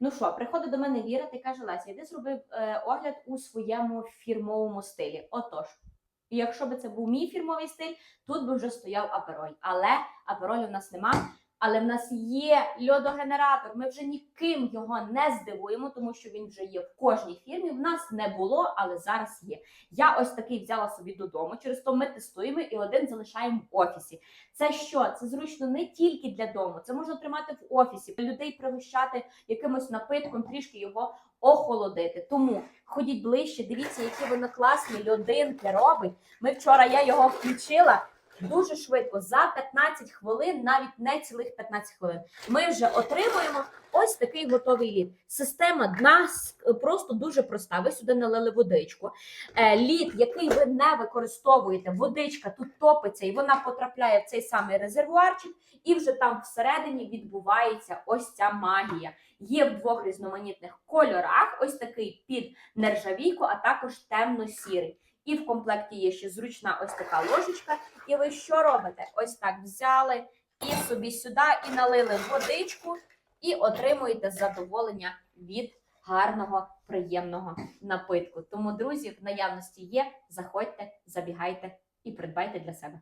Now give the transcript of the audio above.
Ну що, приходить до мене Віра ти каже: Леся, іди зробив е, огляд у своєму фірмовому стилі. Отож, якщо би це був мій фірмовий стиль, тут би вже стояв апероль. Але аперолю в нас нема. Але в нас є льодогенератор. Ми вже ніким його не здивуємо, тому що він вже є в кожній фірмі. В нас не було, але зараз є. Я ось такий взяла собі додому. Через то ми тестуємо і один залишаємо в офісі. Це що? Це зручно не тільки для дому, це можна тримати в офісі, людей пригощати якимось напитком, трішки його охолодити. Тому ходіть ближче, дивіться, які воно класні льодинки робить. Ми вчора я його включила. Дуже швидко, за 15 хвилин, навіть не цілих 15 хвилин, ми вже отримуємо ось такий готовий лід. Система дна просто дуже проста. Ви сюди налили водичку. Е, Лід, який ви не використовуєте, водичка тут топиться і вона потрапляє в цей самий резервуарчик, і вже там всередині відбувається ось ця магія. Є в двох різноманітних кольорах: ось такий під нержавійку, а також темно-сірий. І в комплекті є ще зручна ось така ложечка. І ви що робите? Ось так взяли і собі сюди, і налили водичку, і отримуєте задоволення від гарного, приємного напитку. Тому, друзі, в наявності є. Заходьте, забігайте і придбайте для себе.